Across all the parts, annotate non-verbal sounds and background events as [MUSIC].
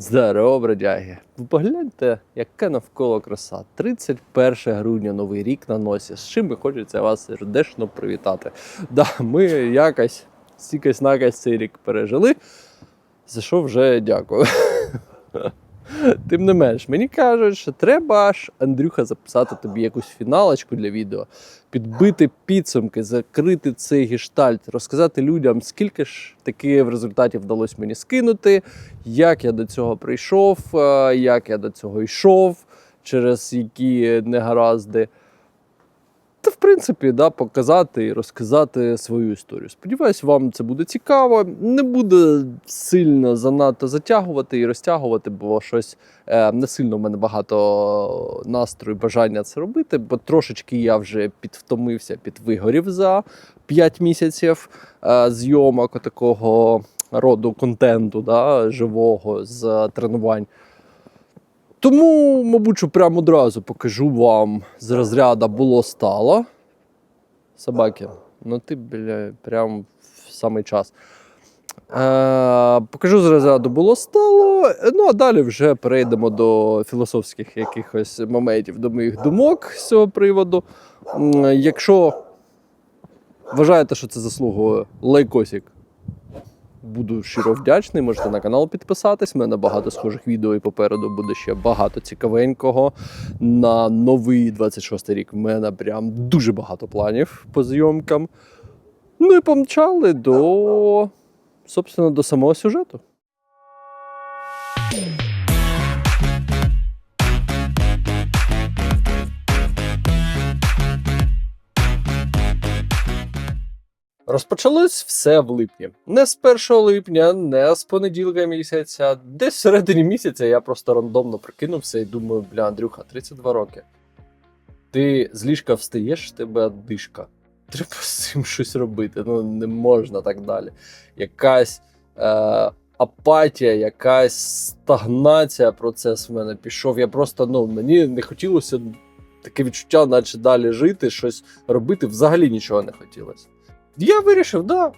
Здорово, бродяги! Ви погляньте, яка навколо краса. 31 грудня, новий рік на носі. З чим би хочеться вас сердечно привітати. Да, ми якось стікось накось цей рік пережили. За що вже дякую. Тим не менш, мені кажуть, що треба ж, Андрюха, записати тобі якусь фіналочку для відео, підбити підсумки, закрити цей гештальт, розказати людям, скільки ж таки в результаті вдалося мені скинути, як я до цього прийшов, е, як я до цього йшов, через які негаразди. Принципі, да, показати і розказати свою історію. Сподіваюсь, вам це буде цікаво. Не буде сильно занадто затягувати і розтягувати, бо щось е, не сильно в мене багато настрою, бажання це робити, бо трошечки я вже підвтомився, підвигорів за 5 місяців е, зйомок такого роду контенту, да, живого з тренувань. Тому, мабуть, прямо одразу покажу вам з розряду було стало. Собаки, ну ти, бля, прям в самий час. Е, покажу з було стало. Ну а далі вже перейдемо до філософських якихось моментів, до моїх думок з цього приводу. Якщо вважаєте, що це заслуговує лайкосик, Буду щиро вдячний. Можете на канал підписатись. У мене багато схожих відео і попереду буде ще багато цікавенького. На новий 26 рік в мене прям дуже багато планів по зйомкам. Ну і помчали до, собственно, до самого сюжету. Розпочалось все в липні. Не з 1 липня, не з понеділка місяця. Десь всередині місяця я просто рандомно прикинувся і думаю, бля, Андрюха, 32 роки. Ти з ліжка встаєш, тебе дишка. Треба з цим щось робити. Ну не можна так далі. Якась е, апатія, якась стагнація процес в мене пішов. Я просто ну мені не хотілося таке відчуття, наче далі жити, щось робити. Взагалі нічого не хотілося. Я вирішив, да,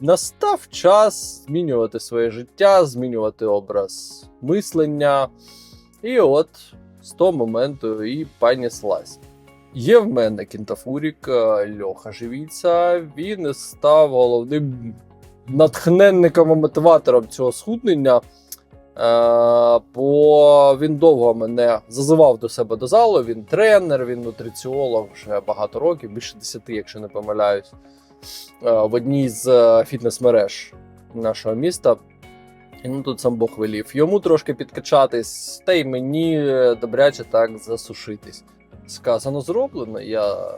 настав час змінювати своє життя, змінювати образ мислення. І от з того моменту і понеслась. Є в мене кінтафурік е, Льоха Живіця. Він став головним натхненником і мотиватором цього схуднення. Е, бо він довго мене зазивав до себе до залу. Він тренер, він нутриціолог вже багато років, більше 10, якщо не помиляюсь, в одній з е, фітнес-мереж нашого міста. Ну тут сам Бог велів. Йому трошки підкачатись, та й мені е, добряче так засушитись. Сказано зроблено. Я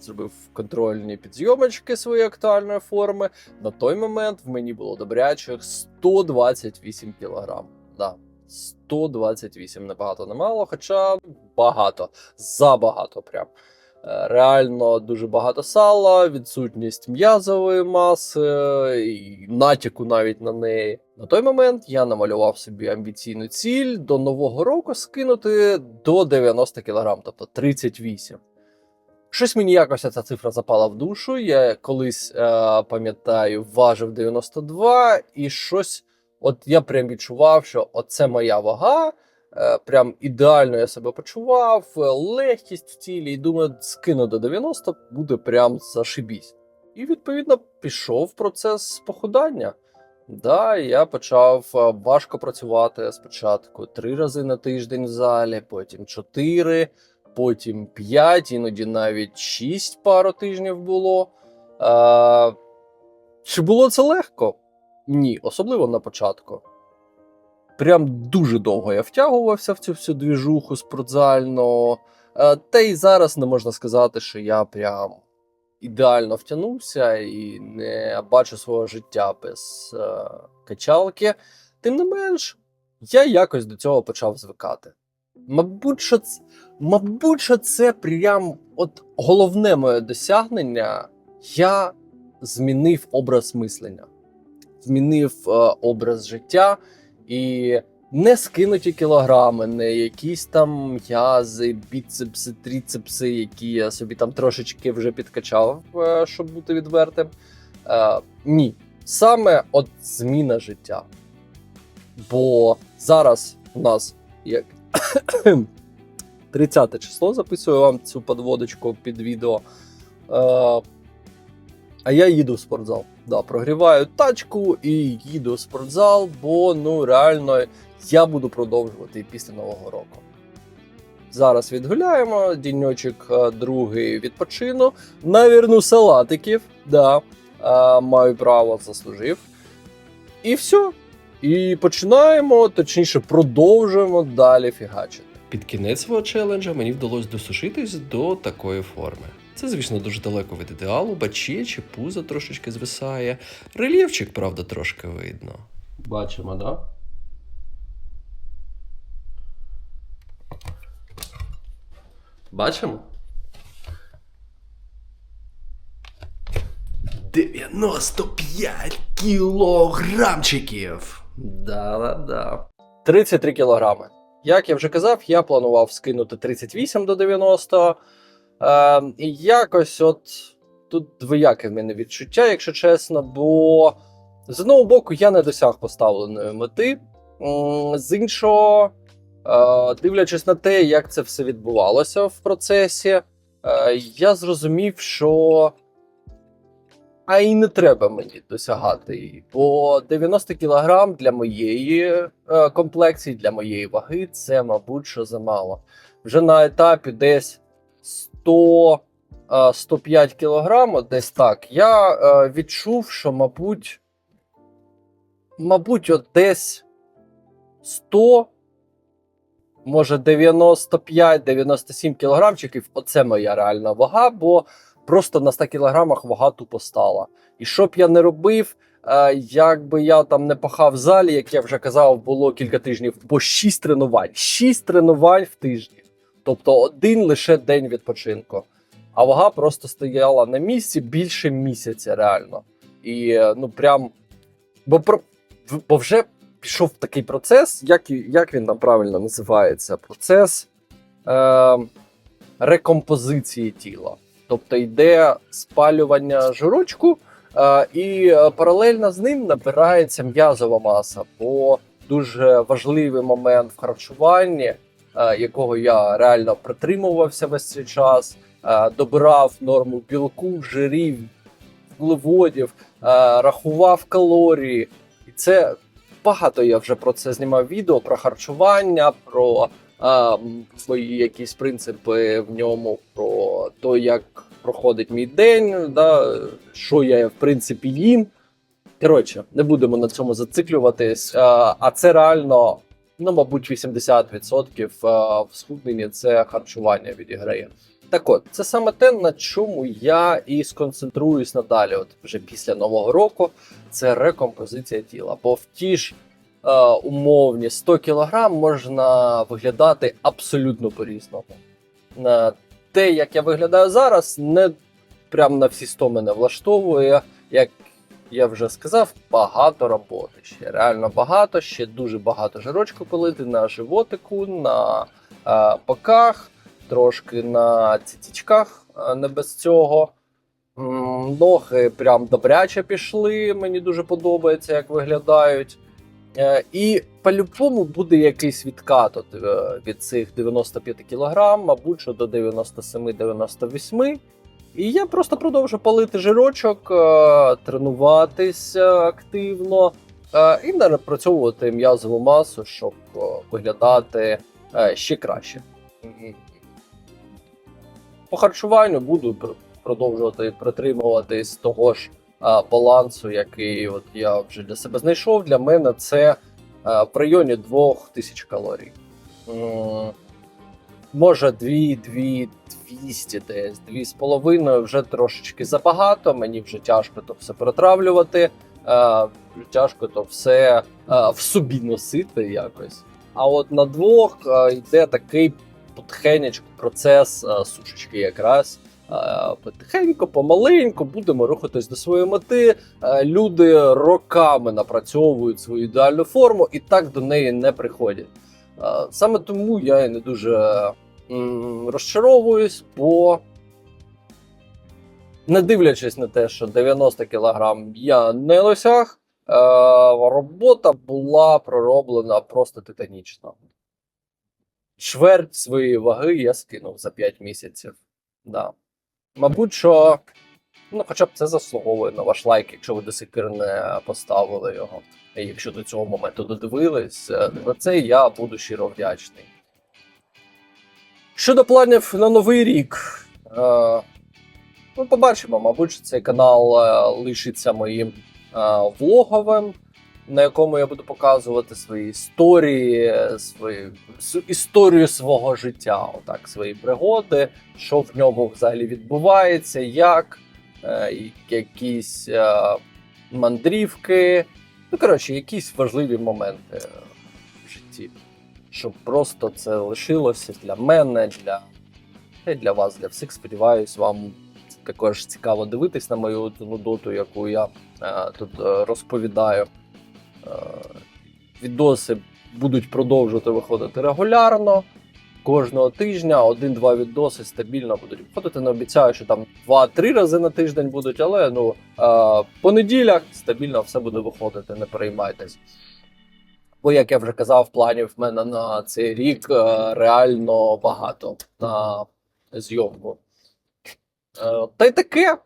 зробив контрольні підйомочки своєї актуальної форми. На той момент в мені було добрячих 128 кілограм. Да, 128 не багато, не мало, хоча багато, забагато прям. Е, Реально дуже багато сала, відсутність м'язової маси, і натяку навіть на неї. На той момент я намалював собі амбіційну ціль до нового року скинути до 90 кг, тобто 38. Щось мені якось ця цифра запала в душу. Я колись е, пам'ятаю, важив 92, і щось, от я прям відчував, що оце моя вага. Е, Прям ідеально я себе почував, е, легкість в тілі, і думаю, скину до 90, буде прям зашибісь. І відповідно пішов процес похудання. Да, я почав е, важко працювати спочатку три рази на тиждень в залі, потім чотири, потім п'ять, іноді навіть шість пару тижнів було. Е, чи було це легко? Ні, особливо на початку. Прям дуже довго я втягувався в цю всю двіжуху спортзальну. Е, Та й зараз не можна сказати, що я прям ідеально втягнувся і не бачу свого життя без е, качалки. Тим не менш, я якось до цього почав звикати. Мабуть, що це, мабуть, що це прям от головне моє досягнення. Я змінив образ мислення, змінив е, образ життя і не скинуті кілограми, не якісь там м'язи, біцепси, тріцепси, які я собі там трошечки вже підкачав, е, щоб бути відвертим. Е, ні. Саме от зміна життя. Бо зараз у нас як [COUGHS] 30 число записую вам цю подводочку під відео. Е, а я їду в спортзал. Да, прогріваю тачку і їду в спортзал, бо ну реально я буду продовжувати після Нового року. Зараз відгуляємо, діньочок е, другий відпочину. Навірну салатиків. Да, е, маю право, заслужив. І все. І починаємо, точніше, продовжуємо далі фігачити. Під кінець свого челенджа мені вдалося досушитись до такої форми. Це, звісно, дуже далеко від ідеалу, бачі чи пузо трошечки звисає. Рельєфчик, правда, трошки видно. Бачимо, да? Бачимо? 95 кілограмчиків! Да-да-да. 33 кілограми. Як я вже казав, я планував скинути 38 до 90. Е, і якось от тут двояке в мене відчуття, якщо чесно, бо з одного боку я не досяг поставленої мети. З іншого, е, дивлячись на те, як це все відбувалося в процесі, е, я зрозумів, що а і не треба мені досягати її. Бо 90 кг для моєї е, комплекції, для моєї ваги, це, мабуть, що замало. Вже на етапі десь 100 е, 105 кг, десь так, я е, відчув, що, мабуть, мабуть, от десь 100, може 95-97 кілограмчиків, оце моя реальна вага, бо просто на 100 кілограмах вага тупо стала. І що б я не робив, е, як би я там не пахав в залі, як я вже казав, було кілька тижнів, по 6 тренувань. 6 тренувань в тижні. Тобто один лише день відпочинку. А вага просто стояла на місці більше місяця, реально. І е, ну прям. Бо, бо вже пішов такий процес, як, як він там правильно називається? Процес е... рекомпозиції тіла. Тобто йде спалювання жирочку, е, і е, паралельно з ним набирається м'язова маса. Бо дуже важливий момент в харчуванні, якого я реально притримувався весь цей час, е, добирав норму білку, жирів, вуглеводів, е, рахував калорії. І це багато я вже про це знімав відео про харчування, про свої якісь принципи в ньому, про те, як проходить мій день, да, що я в принципі їм. Коротше, не будемо на цьому зациклюватись. А це реально, ну, мабуть, 80% а, в схудненні це харчування відіграє. Так от, це саме те, на чому я і сконцентруюсь надалі, от вже після нового року, це рекомпозиція тіла. Бо в ті ж е, умовні 100 кг можна виглядати абсолютно по-різному. Те, як я виглядаю зараз, не прям на всі 100 мене влаштовує. Як я вже сказав, багато роботи. Ще реально багато, ще дуже багато жирочку пилити на животику, на е, боках, трошки на цітічках, е, не без цього. Ноги прям добряче пішли. Мені дуже подобається, як виглядають. Е, І по-любому буде якийсь відкат е, від цих 95 кг, мабуть, що до 97-98. І я просто продовжу палити жирочок, е, тренуватися активно е, і напрацьовувати м'язову масу, щоб е, виглядати ще краще. По харчуванню буду продовжувати притримуватись того ж балансу, який от я вже для себе знайшов. Для мене це в районі 2000 калорій. Може, 2, 2, 200 десь, 2,5 вже трошечки забагато. Мені вже тяжко то все перетравлювати, е, тяжко то все е, в собі носити якось. А от на двох е, йде такий потихенечку процес е, сушечки якраз. Е, Потихеньку, помаленьку будемо рухатись до своєї мети. Е, Люди роками напрацьовують свою ідеальну форму і так до неї не приходять. Е, Саме тому я і не дуже розчаровуюсь, бо не дивлячись на те, що 90 кг я не досяг, робота була пророблена просто титанічно. Чверть своєї ваги я скинув за 5 місяців. Да. Мабуть, що ну, хоча б це заслуговує на ваш лайк, якщо ви до сих не поставили його. І якщо до цього моменту додивились, е, за це я буду щиро вдячний. Щодо планів на новий рік, е, ми побачимо, мабуть, цей канал е, лишиться моїм е, влоговим, на якому я буду показувати свої історії, свої, с- історію свого життя, отак, свої пригоди, що в ньому взагалі відбувається, як, якісь мандрівки. Ну, коротше, якісь важливі моменти в житті. Щоб просто це лишилося для мене, для, й для вас, для всіх. Сподіваюсь, вам також цікаво дивитись на мою ту нудоту, яку я е, тут е, розповідаю. Е, відоси будуть продовжувати виходити регулярно. Кожного тижня один-два відоси стабільно будуть виходити. Не обіцяю, що там 2-3 рази на тиждень будуть, але ну е, понеділях стабільно все буде виходити, не переймайтесь. Бо, як я вже казав, планів в мене на цей рік е, реально багато на зйомку. Е, та й таке.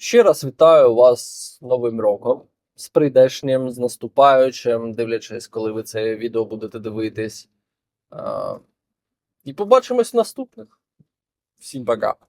Ще раз вітаю вас Новим роком, з прийдешнім, з наступаючим, дивлячись, коли ви це відео будете дивитись. Е, і побачимось в наступних. Всім пока.